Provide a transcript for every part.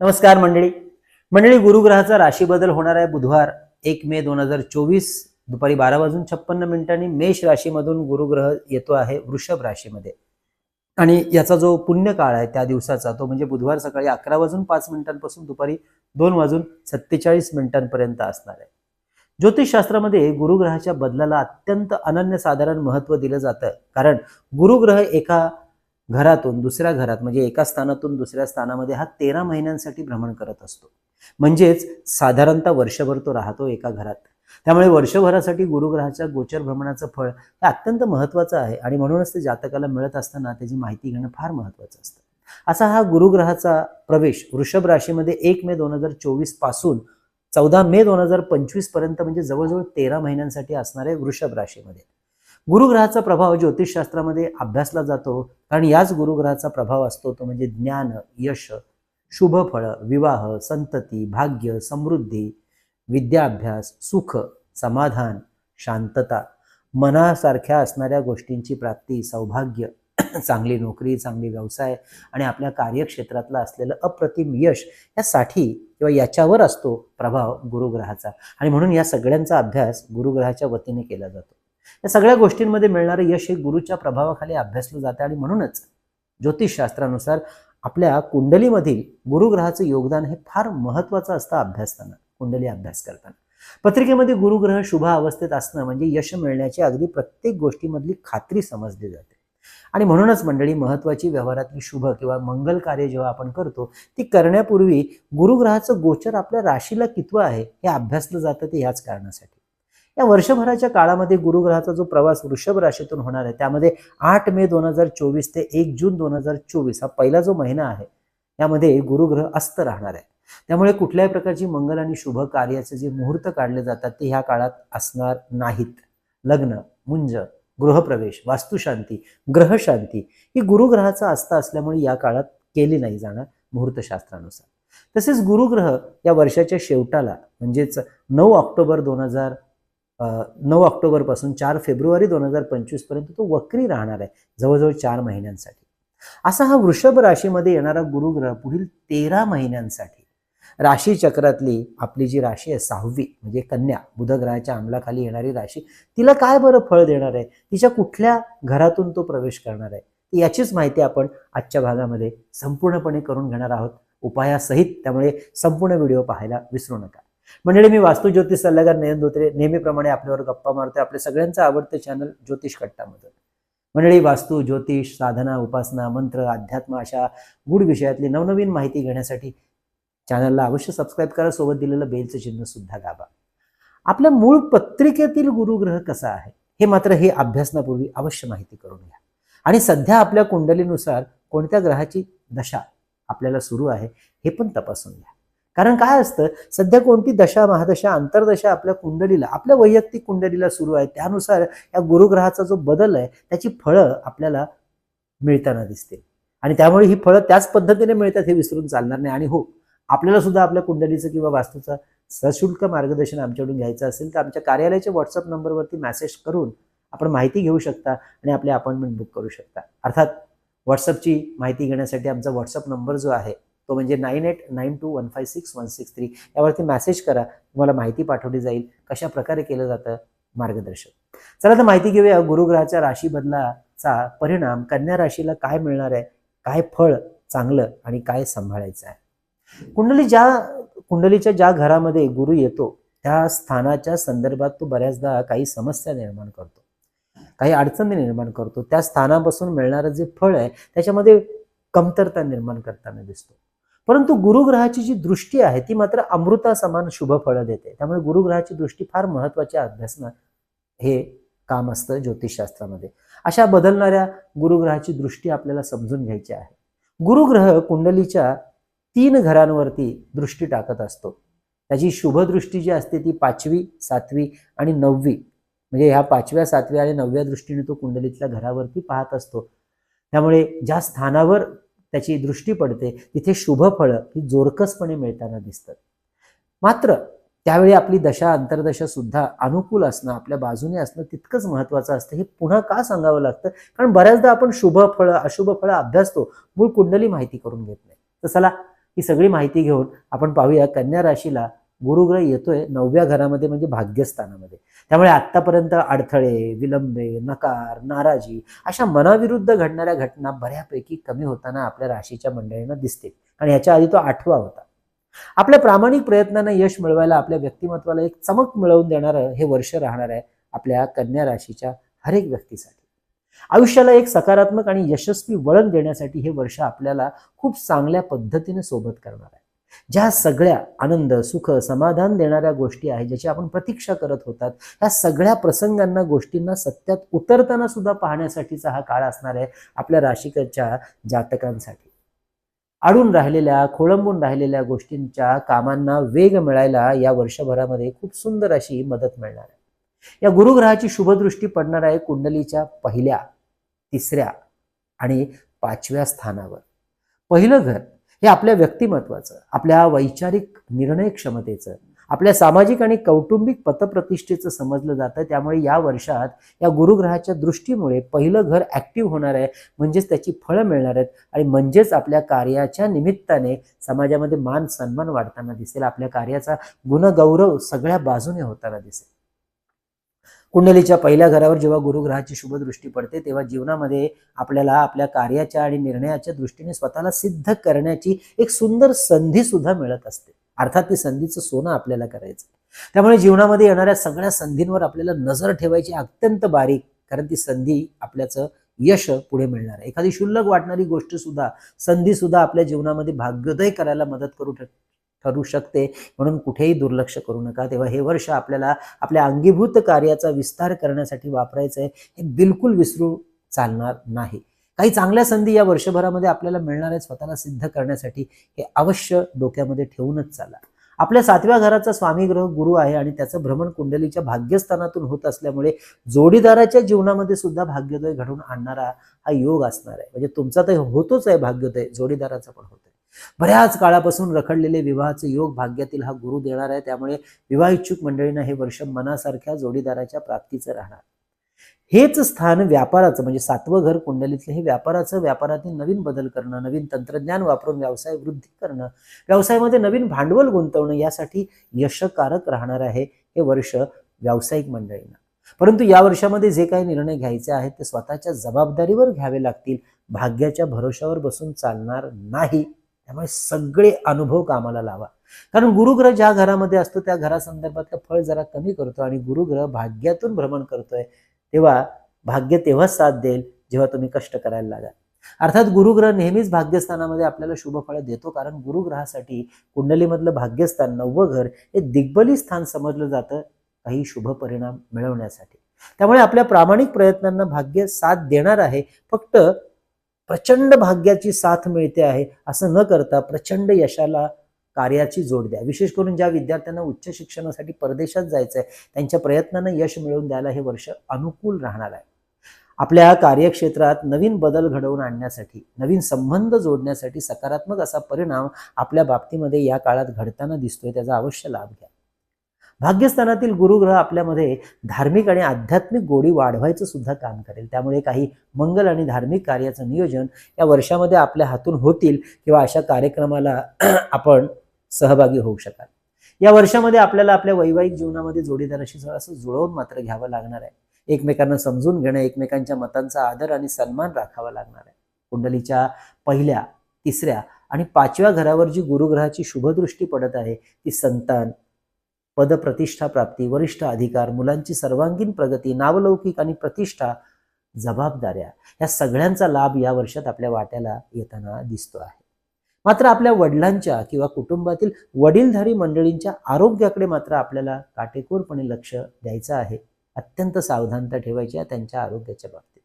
नमस्कार मंडळी. मंडळी गुरुग्रहाचा राशी बदल होणार आहे बुधवार एक मे दोन हजार चोवीस दुपारी बारा वाजून छप्पन्न मिनिटांनी मेष राशीमधून गुरुग्रह येतो आहे वृषभ राशीमध्ये. आणि याचा जो पुण्य काळ आहे त्या दिवसाचा तो म्हणजे बुधवार सकाळी अकरा वाजून पाच मिनिटांपासून दुपारी दोन वाजून सत्तेचाळीस मिनिटांपर्यंत असणार आहे. ज्योतिषशास्त्रामध्ये गुरुग्रहाच्या बदलाला अत्यंत अनन्यसाधारण महत्त्व दिलं जातं. कारण गुरुग्रह एका घरातून दुसऱ्या घरात म्हणजे एका स्थानातून दुसऱ्या स्थानामध्ये हा तेरा महिन्यांसाठी भ्रमण करत असतो. म्हणजेच साधारणतः वर्षभर तो राहतो एका घरात. त्यामुळे वर्षभरासाठी गुरुग्रहाच्या गोचर भ्रमणाचं फळ हे अत्यंत महत्त्वाचं आहे आणि म्हणूनच ते जातकाला मिळत असताना त्याची माहिती घेणं फार महत्त्वाचं असतं. असा हा गुरुग्रहाचा प्रवेश वृषभ राशीमध्ये एक मे दोन हजार चोवीसपासून चौदा मे दोन हजार पंचवीसपर्यंत म्हणजे जवळजवळ तेरा महिन्यांसाठी असणार आहे वृषभ राशीमध्ये. गुरुग्रहाचा प्रभाव ज्योतिषशास्त्रामध्ये अभ्यासला जातो. कारण याच गुरुग्रहाचा प्रभाव असतो तो म्हणजे ज्ञान यश शुभ फळ विवाह संतती भाग्य समृद्धी विद्याभ्यास सुख समाधान शांतता. मनासारख्या असणाऱ्या गोष्टींची प्राप्ती सौभाग्य चांगली नोकरी चांगली व्यवसाय आणि आपल्या कार्यक्षेत्रातलं असलेलं अप्रतिम यश यासाठी किंवा याच्यावर असतो प्रभाव गुरुग्रहाचा. आणि म्हणून या सगळ्यांचा अभ्यास गुरुग्रहाच्या वतीने केला जातो. या सगळ्या गोष्टींमध्ये मिळणारं यश हे गुरुच्या प्रभावाखाली अभ्यासलं जातं आणि म्हणूनच ज्योतिषशास्त्रानुसार आपल्या कुंडलीमधील गुरुग्रहाचं योगदान हे फार महत्त्वाचं असतं अभ्यासताना कुंडली अभ्यास करताना. पत्रिकेमध्ये गुरुग्रह शुभ अवस्थेत असणं म्हणजे यश मिळण्याची अगदी प्रत्येक गोष्टीमधली खात्री समजली जाते. आणि म्हणूनच मंडळी महत्वाची व्यवहारातली शुभ किंवा मंगल कार्य जेव्हा आपण करतो ती करण्यापूर्वी गुरुग्रहाचं गोचर आपल्या राशीला कितवं आहे हे अभ्यासलं जातं ते ह्याच कारणासाठी. या वर्षभराच्या काळामध्ये गुरुग्रहाचा जो प्रवास वृषभ राशीतून होणार आहे त्यामध्ये आठ मे दोन हजार चोवीस ते एक जून दोन हजार चोवीस हा पहिला जो महिना आहे यामध्ये गुरुग्रह अस्त राहणार आहे. त्यामुळे कुठल्याही प्रकारची मंगल आणि शुभ कार्याचे जे मुहूर्त काढले जातात ते ह्या काळात असणार नाहीत. लग्न मुंज गृहप्रवेश वास्तुशांती ग्रहशांती ही गुरुग्रहाचा आस्था असल्यामुळे या काळात केली नाही जाणार मुहूर्तशास्त्रानुसार. तसेच गुरुग्रह या वर्षाच्या शेवटाला म्हणजेच नऊ ऑक्टोबर दोन हजार नऊ ऑक्टोबरपासून चार फेब्रुवारी दोन हजार पंचवीसपर्यंत तो वक्री राहणार आहे जवळजवळ चार महिन्यांसाठी. असा हा वृषभ राशीमध्ये येणारा गुरुग्रह पुढील तेरा महिन्यांसाठी. राशी चक्रातली आपली जी राशी आहे सहावी म्हणजे कन्या बुधग्रहाच्या अंमलाखाली येणारी राशी तिला काय बरं फळ देणार आहे? तिच्या कुठल्या घरातून तो प्रवेश करणार आहे? याचीच माहिती आपण आजच्या भागामध्ये संपूर्णपणे करून घेणार आहोत. उपायासहित त्यामुळे संपूर्ण व्हिडिओ पाहायला विसरू नका. मंडळी मी वास्तू ज्योतिष सल्लागार नयन धोत्रे. नेहमीप्रमाणे आपल्यावर गप्पा मारतोय. आपले सगळ्यांचं आवडतं चॅनल ज्योतिष कट्टामधून. मंडळी वास्तू ज्योतिष साधना उपासना मंत्र अध्यात्म अशा गूढ विषयातली नवनवीन माहिती घेण्यासाठी चॅनलला अवश्य सबस्क्राईब करा. सोबत दिलेलं बेलचं चिन्ह सुद्धा दाबा. आपल्या मूळ पत्रिकेतील गुरुग्रह कसा आहे? हे मात्र हे अभ्यासनापूर्वी अवश्य माहिती करून घ्या. आणि सध्या आपल्या कुंडलीनुसार कोणत्या ग्रहाची दशा आपल्याला सुरू आहे हे पण तपासून घ्या. कारण काय असतं सध्या कोणती दशा महादशा अंतर्दशा आपल्या कुंडलीला आपल्या वैयक्तिक कुंडलीला सुरू आहे. त्यानुसार या गुरुग्रहाचा जो बदल आहे त्याची फळं आपल्याला मिळताना दिसते आणि त्यामुळे ही फळं त्याच पद्धतीने मिळतात हे विसरून चालणार नाही. आणि हो आपल्याला सुद्धा आपल्या कुंडलीचं किंवा वास्तूचं सशुल्क मार्गदर्शन आमच्याकडून घ्यायचं असेल तर आमच्या कार्यालयाच्या व्हॉट्सअप नंबरवरती मेसेज करून आपण माहिती घेऊ शकता आणि आपली अपॉइंटमेंट बुक करू शकता. अर्थात व्हॉट्सअपची माहिती घेण्यासाठी आमचा व्हॉट्सअप नंबर जो आहे तो म्हणजे nine eight nine two one five six one six three यावरती मेसेज करा. तुम्हाला माहिती पाठवली जाईल कशा प्रकारे केलं जातं मार्गदर्शन. चला तर माहिती घेऊया. गुरुग्रहाच्या राशी बदलाचा परिणाम कन्या राशीला काय मिळणार आहे? काय फळ चांगलं आणि काय सांभाळायचं आहे? कुंडली ज्या कुंडलीच्या ज्या घरामध्ये गुरु येतो त्या स्थानाच्या संदर्भात तो बऱ्याचदा काही समस्या निर्माण करतो. काही अडचणी निर्माण करतो. त्या स्थानापासून मिळणारं जे फळ आहे त्याच्यामध्ये कमतरता निर्माण करताना दिसतो. परंतु गुरुग्रहाची जी दृष्टी आहे ती मात्र अमृता समान शुभ फळं देते. त्यामुळे गुरुग्रहाची दृष्टी फार महत्वाची अभ्यासना हे काम असतं ज्योतिषशास्त्रामध्ये. अशा बदलणाऱ्या गुरुग्रहाची दृष्टी आपल्याला समजून घ्यायची आहे. गुरुग्रह कुंडलीच्या तीन घरांवरती दृष्टी टाकत असतो. त्याची शुभदृष्टी जी असते ती पाचवी सातवी आणि नववी. म्हणजे ह्या पाचव्या सातव्या आणि नवव्या दृष्टीने तो कुंडलीतल्या घरावरती पाहत असतो. त्यामुळे ज्या स्थानावर त्याची दृष्टी पडते. तिथे शुभ फळं ही जोरकसपणे मिळताना दिसतात. मात्र त्यावेळी आपली दशा अंतर्दशा सुद्धा अनुकूल असणं आपल्या बाजूने असणं तितकंच महत्वाचं असतं. हे पुन्हा का सांगावं लागतं? कारण बऱ्याचदा आपण शुभ फळं अशुभ फळं अभ्यासतो मूळ कुंडली माहिती करून घेत नाही. तर चला ही सगळी माहिती घेऊन आपण पाहूया कन्या राशीला गुरुग्रह येतोय नवव्या घरामध्ये म्हणजे भाग्यस्थानामध्ये. त्यामुळे आत्तापर्यंत अडथळे विलंबे नकार नाराजी अशा मनाविरुद्ध घडणाऱ्या घटना बऱ्यापैकी कमी होताना आपल्या राशीच्या मंडळींना दिसते. आणि याच्या आधी तो आठवा होता. आपल्या प्रामाणिक प्रयत्नांना यश मिळवायला आपल्या व्यक्तिमत्वाला एक चमक मिळवून देणारं हे वर्ष राहणार आहे आपल्या कन्या राशीच्या हर एक व्यक्तीसाठी. आयुष्याला एक सकारात्मक आणि यशस्वी वळण देण्यासाठी हे वर्ष आपल्याला खूप चांगल्या पद्धतीने सोबत करणार आहे. ज्या सगळ्या आनंद सुख समाधान देणाऱ्या गोष्टी आहेत ज्याची आपण प्रतीक्षा करत होतात ह्या सगळ्या प्रसंगांना गोष्टींना सत्यात उतरताना सुद्धा पाहण्यासाठीचा हा काळ असणार आहे आपल्या राशिकच्या जातकांसाठी. अडून राहिलेल्या खोळंबून राहिलेल्या गोष्टींच्या कामांना वेग मिळायला या वर्षभरामध्ये खूप सुंदर अशी मदत मिळणार आहे. या गुरुग्रहाची शुभदृष्टी पडणार आहे कुंडलीच्या पहिल्या तिसऱ्या आणि पाचव्या स्थानावर. पहिलं घर हे आपल्या व्यक्तिमत्वाचं आपल्या वैचारिक निर्णय क्षमतेचं आपल्या सामाजिक आणि कौटुंबिक पतप्रतिष्ठेचं समजलं जातं. त्यामुळे या वर्षात या गुरुग्रहाच्या दृष्टीमुळे पहिलं घर ऍक्टिव्ह होणार आहे म्हणजेच त्याची फळं मिळणार आहेत आणि म्हणजेच आपल्या कार्याच्या निमित्ताने समाजामध्ये मान सन्मान वाढताना दिसेल. आपल्या कार्याचा गुणगौरव सगळ्या बाजूने होताना दिसेल. कुंडलीच्या पहिल्या घरावर जेव्हा गुरुग्रहाची शुभदृष्टी पडते तेव्हा जीवनामध्ये आपल्याला आपल्या कार्याच्या आणि निर्णयाच्या दृष्टीने स्वतःला सिद्ध करण्याची एक सुंदर संधी सुद्धा मिळत असते. अर्थात ती संधीचं सोनं आपल्याला करायचं. त्यामुळे जीवनामध्ये येणाऱ्या सगळ्या संधींवर आपल्याला नजर ठेवायची अत्यंत बारीक कारण ती संधी आपल्याचं यश पुढे मिळणार आहे. एखादी शुल्लक वाटणारी गोष्ट सुद्धा संधी सुद्धा आपल्या जीवनामध्ये भाग्योदय करायला मदत करू ठरू शकते. म्हणून कुठेही दुर्लक्ष करू नका. तेव्हा हे वर्ष आपल्याला आपल्या अंगीभूत कार्याचा विस्तार करण्यासाठी वापरायचं आहे हे बिलकुल विसरू चालणार नाही. काही चांगल्या संधी या वर्षभरामध्ये आपल्याला मिळणार आहे स्वतःला सिद्ध करण्यासाठी. हे अवश्य डोक्यामध्ये ठेवूनच चाला. आपल्या सातव्या घराचा स्वामी ग्रह गुरु आहे आणि त्याचं भ्रमण कुंडलीच्या भाग्यस्थानातून होत असल्यामुळे जोडीदाराच्या जीवनामध्ये सुद्धा भाग्योदय घडवून आणणारा हा योग असणार आहे. म्हणजे तुमचा तर होतोच आहे भाग्योदय. जोडीदाराचा पण होतोय. बऱ्याच काळापासून रखडलेले विवाहाचे योग भाग्यातील हा गुरु देणार आहे. त्यामुळे विवाह इच्छुक मंडळींना हे वर्ष मनासारख्या जोडीदाराच्या प्राप्तीचं राहणार. हेच स्थान व्यापाराचं म्हणजे सातवं घर कुंडलीतलं हे व्यापाराचं व्यापारातील नवीन बदल करणं नवीन तंत्रज्ञान वापरून व्यवसाय वृद्धी करणं व्यवसायामध्ये नवीन भांडवल गुंतवणं यासाठी यशकारक राहणार आहे हे वर्ष व्यावसायिक मंडळींना. परंतु या वर्षामध्ये जे काही निर्णय घ्यायचे आहेत ते स्वतःच्या जबाबदारीवर घ्यावे लागतील. भाग्याच्या भरोशावर बसून चालणार नाही. त्यामुळे सगळे अनुभव कामाला लावा. कारण गुरुग्रह ज्या घरामध्ये असतो त्या घरासंदर्भातलं फळ जरा कमी करतो आणि गुरुग्रह भाग्यातून भ्रमण करतोय तेव्हा भाग्य तेव्हाच साथ देईल जेव्हा तुम्ही कष्ट करायला लागाल. अर्थात गुरुग्रह नेहमीच भाग्यस्थानामध्ये आपल्याला शुभफळ देतो कारण गुरुग्रहासाठी कुंडलीमधलं भाग्यस्थान नववं घर हे दिग्बली स्थान समजलं जातं काही शुभ परिणाम मिळवण्यासाठी. त्यामुळे आपल्या प्रामाणिक प्रयत्नांना भाग्य साथ देणार आहे. फक्त प्रचंड भाग्याची साथ मिळते आहे असं न करता प्रचंड यशाला कार्याची जोड द्या. विशेष करून ज्या विद्यार्थ्यांना उच्च शिक्षणासाठी परदेशात जायचं आहे त्यांच्या प्रयत्नांना यश मिळवून द्यायला हे वर्ष अनुकूल राहणार आहे. आपल्या कार्यक्षेत्रात नवीन बदल घडवून आणण्यासाठी नवीन संबंध जोडण्यासाठी सकारात्मक असा परिणाम आपल्या बाबतीमध्ये या काळात घडताना दिसतोय त्याचा अवश्य लाभ घ्या. भाग्यस्थानातील गुरुग्रह आपल्यामध्ये धार्मिक आणि आध्यात्मिक गोडी वाढवायचं सुद्धा काम करेल. त्यामुळे काही मंगल आणि धार्मिक कार्याचं नियोजन या वर्षामध्ये आपल्या हातून होतील किंवा अशा कार्यक्रमाला आपण सहभागी होऊ शकाल. या वर्षामध्ये आपल्याला आपल्या वैवाहिक जीवनामध्ये जोडीदाराशी असं जुळवून मात्र घ्यावं लागणार आहे. एकमेकांना समजून घेणं एकमेकांच्या मतांचा आदर आणि सन्मान राखावा लागणार आहे. कुंडलीच्या पहिल्या तिसऱ्या आणि पाचव्या घरावर जी गुरुग्रहाची शुभदृष्टी पडत आहे ती संतान पदप्रतिष्ठा प्राप्ती वरिष्ठ अधिकार मुलांची सर्वांगीण प्रगती नावलौकिक आणि प्रतिष्ठा जबाबदाऱ्या या सगळ्यांचा लाभ या वर्षात आपल्या वाट्याला येताना दिसतो आहे. मात्र आपल्या वडिलांच्या किंवा कुटुंबातील वडीलधारी मंडळींच्या आरोग्याकडे मात्र आपल्याला काटेकोरपणे लक्ष द्यायचं आहे. अत्यंत सावधानता ठेवायची आहे त्यांच्या आरोग्याच्या बाबतीत.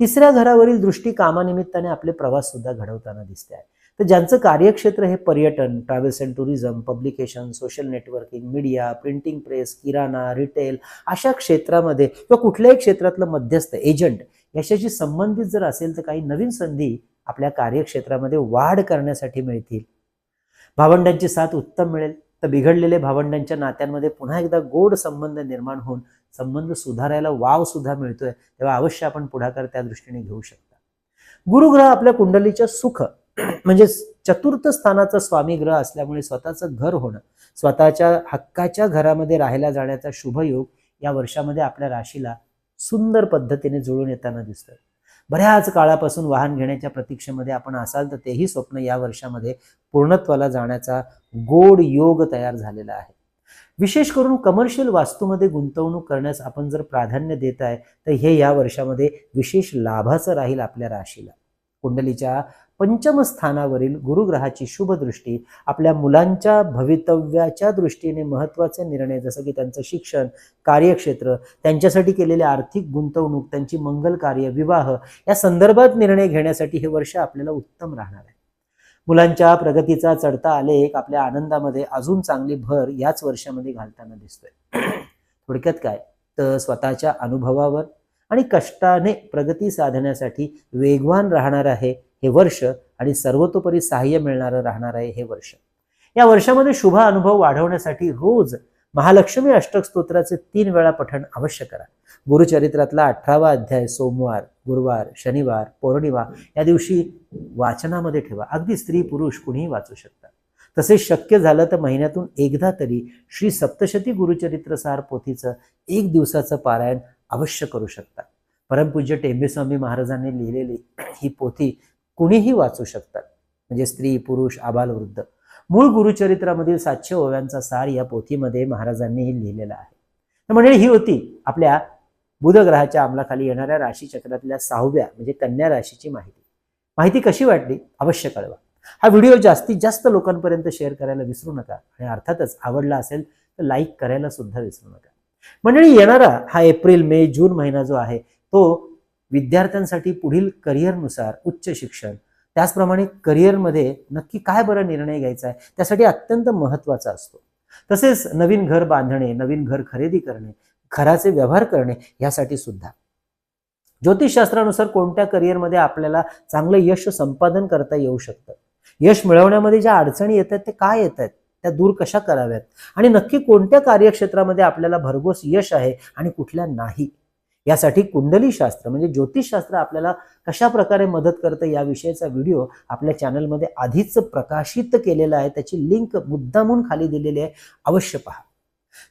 तिसऱ्या घरावरील दृष्टी कामानिमित्ताने आपले प्रवास सुद्धा घडवताना दिसते आहे. तर ज्यांचं कार्यक्षेत्र हे पर्यटन travels and tourism publication social networking media printing press Kirana retail अशा क्षेत्रामध्ये किंवा कुठल्याही क्षेत्रातलं मध्यस्थ एजंट याच्याशी संबंधित जर असेल तर काही नवीन संधी आपल्या कार्यक्षेत्रामध्ये वाढ करण्यासाठी मिळतील. भावंडांची साथ उत्तम मिळेल. तर बिघडलेले भावंडांच्या नात्यांमध्ये पुन्हा एकदा गोड संबंध निर्माण होऊन संबंध सुधारायला वाव सुद्धा मिळतोय तेव्हा अवश्य आपण पुढाकार त्या दृष्टीने घेऊ शकता. गुरुग्रह आपल्या कुंडलीच्या सुख म्हणजे चतुर्थ स्थानाचं स्वामी ग्रह असल्यामुळे स्वतःचं घर होणं स्वतःच्या हक्काच्या घरामध्ये राहायला जाण्याचा शुभयोग या वर्षामध्ये आपल्या राशीला सुंदर पद्धतीने जुळून येताना दिसतं. बऱ्याच काळापासून वाहन घेण्याच्या प्रतीक्षेमध्ये आपण असाल तर तेही स्वप्न या वर्षामध्ये पूर्णत्वाला जाण्याचा गोड योग तयार झालेला आहे. विशेष करून कमर्शियल वास्तूमध्ये गुंतवणूक करण्यास आपण जर प्राधान्य देत आहे तर हे या वर्षामध्ये विशेष लाभाचं राहील आपल्या राशीला. कुंडलीच्या पंचम स्थानावरील गुरुग्रहाची शुभ दृष्टी आपल्या मुलांच्या भवितव्याच्या दृष्टीने महत्त्वाचे निर्णय जसं की त्यांचं शिक्षण कार्यक्षेत्र त्यांच्यासाठी केलेले आर्थिक गुंतवणूक त्यांची मंगल कार्य विवाह या संदर्भात निर्णय घेण्यासाठी हे वर्ष आपल्याला उत्तम राहणार आहे. मुलांच्या प्रगतीचा चढता आलेख आपल्या आनंदामध्ये अजून चांगली भर याच वर्षामध्ये घालताना दिसतोय. थोडक्यात काय? तर स्वतःच्या अनुभवावर आणि कष्टाने प्रगती साधण्यासाठी वेगवान राहणार आहे हे वर्ष आणि सर्वतोपरी सहाय्य मिळणारं राहणार आहे हे वर्ष. या वर्षामध्ये शुभ अनुभव वाढवण्यासाठी रोज महालक्ष्मी अष्टक स्तोत्राचे तीन वेळा पठण अवश्य करा. गुरुचरित्रातला अठरावा अध्याय सोमवार गुरुवार शनिवार पौर्णिमा या दिवशी वाचनामध्ये ठेवा. अगदी स्त्री पुरुष कुणीही वाचू शकतात तसेच शक्य झालं तर महिन्यातून एकदा तरी श्री सप्तशती गुरुचरित्रसार पोथीचं एक दिवसाचं पारायण अवश्य करू शकता. परमपूज्य टेंबेस्वामी महाराजांनी लिहिलेली ही पोथी कुणीही वाचू शकतात. म्हणजे स्त्री पुरुष आबालवृद्ध मूळ गुरुचरित्रामधील सातशे ओव्यांचा सार या पोथीमध्ये महाराजांनी लिहिलेला आहे. तर म्हणजे ही होती आपल्या बुधग्रहाच्या अंमलाखाली येणाऱ्या राशीचक्रातल्या सहाव्या म्हणजे कन्या राशीची माहिती. माहिती कशी वाटली? अवश्य कळवा. हा व्हिडिओ जास्तीत जास्त लोकांपर्यंत शेअर करायला विसरू नका आणि अर्थातच आवडला असेल तर लाईक करायला सुद्धा विसरू नका. मंडळी येणारा हा एप्रिल मे जून महिना जो आहे तो विद्यार्थ्यांसाठी पुढील करिअरनुसार उच्च शिक्षण. त्याचप्रमाणे करिअरमध्ये नक्की काय बरं निर्णय घ्यायचा आहे त्यासाठी अत्यंत महत्त्वाचा असतो. तसेच नवीन घर बांधणे नवीन घर खरेदी करणे घराचे व्यवहार करणे यासाठी सुद्धा. ज्योतिषशास्त्रानुसार कोणत्या करिअरमध्ये आपल्याला चांगलं यश संपादन करता येऊ शकतं? यश मिळवण्यामध्ये ज्या अडचणी येत आहेत ते काय येत आहेत त्या दूर कशा कराव्यात? आणि नक्की कोणत्या कार्यक्षेत्रामध्ये आपल्याला भरघोस यश आहे आणि कुठल्या नाही? यासाठी कुंडली शास्त्र म्हणजे ज्योतिषशास्त्र आपल्याला कशा प्रकारे मदत करतं याविषयीचा व्हिडिओ आपल्या चॅनलमध्ये आधीच प्रकाशित केलेला आहे. त्याची लिंक मुद्दामून खाली दिलेली आहे. अवश्य पहा.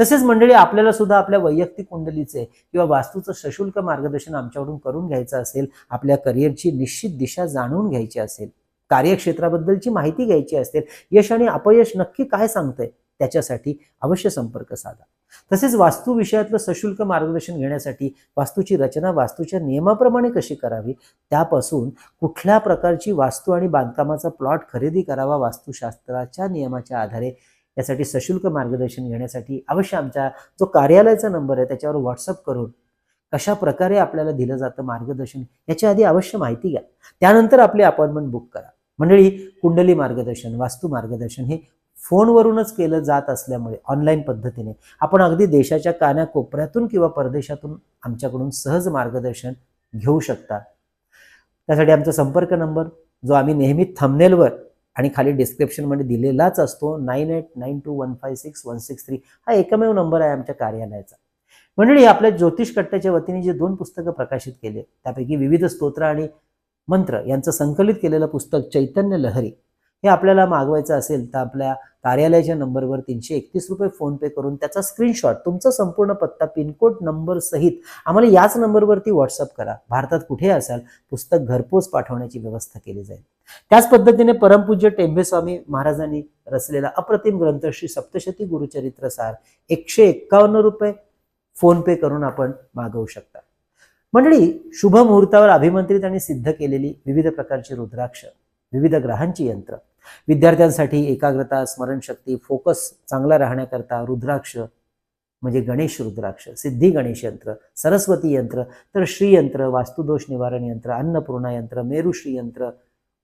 तसेच मंडळी आपल्याला सुद्धा आपल्या वैयक्तिक कुंडलीचे किंवा वास्तूचं सशुल्क मार्गदर्शन आमच्याकडून करून घ्यायचं असेल आपल्या करिअरची निश्चित दिशा जाणून घ्यायची असेल कार्यक्षेत्राबद्दलची माहिती घ्यायची असेल यश आणि अपयश नक्की काय सांगतंय त्याच्यासाठी अवश्य संपर्क साधा. तसेच वास्तू विषयातलं सशुल्क मार्गदर्शन घेण्यासाठी वास्तूची रचना वास्तूच्या नियमाप्रमाणे कशी करावी त्यापासून कुठल्या प्रकारची वास्तू आणि बांधकामाचा प्लॉट खरेदी करावा वास्तुशास्त्राच्या नियमाच्या आधारे यासाठी सशुल्क मार्गदर्शन घेण्यासाठी अवश्य आमच्या जो कार्यालयाचा नंबर आहे त्याच्यावर व्हॉट्सअप करून कशा प्रकारे आपल्याला दिलं जातं मार्गदर्शन याच्या आधी अवश्य माहिती घ्या. त्यानंतर आपली अपॉइंटमेंट बुक करा. मंडळी कुंडली मार्गदर्शन वास्तू मार्गदर्शन हे फोनवरूनच केलं जात असल्यामुळे ऑनलाईन पद्धतीने आपण अगदी देशाच्या कानाकोपऱ्यातून किंवा परदेशातून आमच्याकडून सहज मार्गदर्शन घेऊ शकता. त्यासाठी आमचा संपर्क नंबर जो आम्ही नेहमी थंबनेलवर आणि खाली डिस्क्रिप्शनमध्ये दिलेलाच असतो nine eight nine two one five six one six three हा एकमेव नंबर आहे आमच्या कार्यालयाचा. मंडळी आपल्या ज्योतिष कट्ट्याच्या वतीने जे दोन पुस्तकं प्रकाशित केले त्यापैकी विविध स्तोत्र आणि मंत्र यांचं संकलित केलेलं पुस्तक चैतन्य लहरी हे आपल्याला मागवायचं असेल तर आपल्या कार्यालयाच्या नंबरवर तीनशे एकतीस रुपये फोन पे करून त्याचा स्क्रीनशॉट तुमचा संपूर्ण पत्ता पिनकोड नंबर सहित आम्हाला याच नंबरवरती व्हॉट्सअप करा. भारतात कुठे असाल पुस्तक घरपोच पाठवण्याची व्यवस्था केली जाईल. त्याच पद्धतीने परमपूज्य टेंबेस्वामी महाराजांनी रचलेला अप्रतिम ग्रंथ श्री सप्तशती गुरुचरित्र सार एकशे एक्कावन्न रुपये फोन पे करून आपण मागवू शकता. मंडळी शुभ मुहूर्तावर अभिमंत्रित आणि सिद्ध केलेली विविध प्रकारची रुद्राक्ष विविध ग्रहांची यंत्र विद्यार्थ्यांसाठी एकाग्रता स्मरणशक्ती फोकस चांगला राहण्याकरता रुद्राक्ष म्हणजे गणेश रुद्राक्ष सिद्धी गणेश यंत्र सरस्वती यंत्र तर श्रीयंत्र वास्तुदोष निवारण यंत्र अन्नपूर्णा यंत्र मेरुश्री यंत्र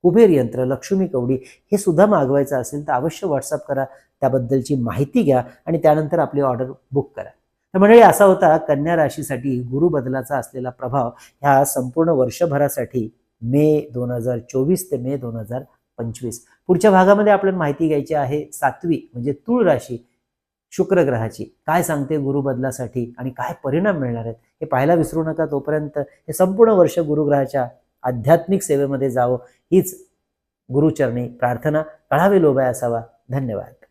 कुबेर यंत्र लक्ष्मी कवडी हे सुद्धा मागवायचं असेल तर अवश्य व्हॉट्सअप करा. त्याबद्दलची माहिती घ्या आणि त्यानंतर आपली ऑर्डर बुक करा. तर मंडळी असा होता कन्या राशीसाठी गुरु बदलाचा असलेला प्रभाव ह्या संपूर्ण वर्षभरासाठी मे दोन हजार चोवीस ते मे दोन हजार पंचवीस. पुढच्या भागामध्ये आपल्याला माहिती घ्यायची आहे सातवी म्हणजे तुळ राशी शुक्र ग्रहाची. काय सांगते गुरु बदलासाठी आणि काय परिणाम मिळणार आहेत? हे पाहायला विसरू नका तोपर्यंत. हे संपूर्ण वर्ष गुरुग्रहाच्या आध्यात्मिक सेवेमध्ये जावं. हीच गुरुचरणी प्रार्थना. कळावे लोभाय असावा. धन्यवाद.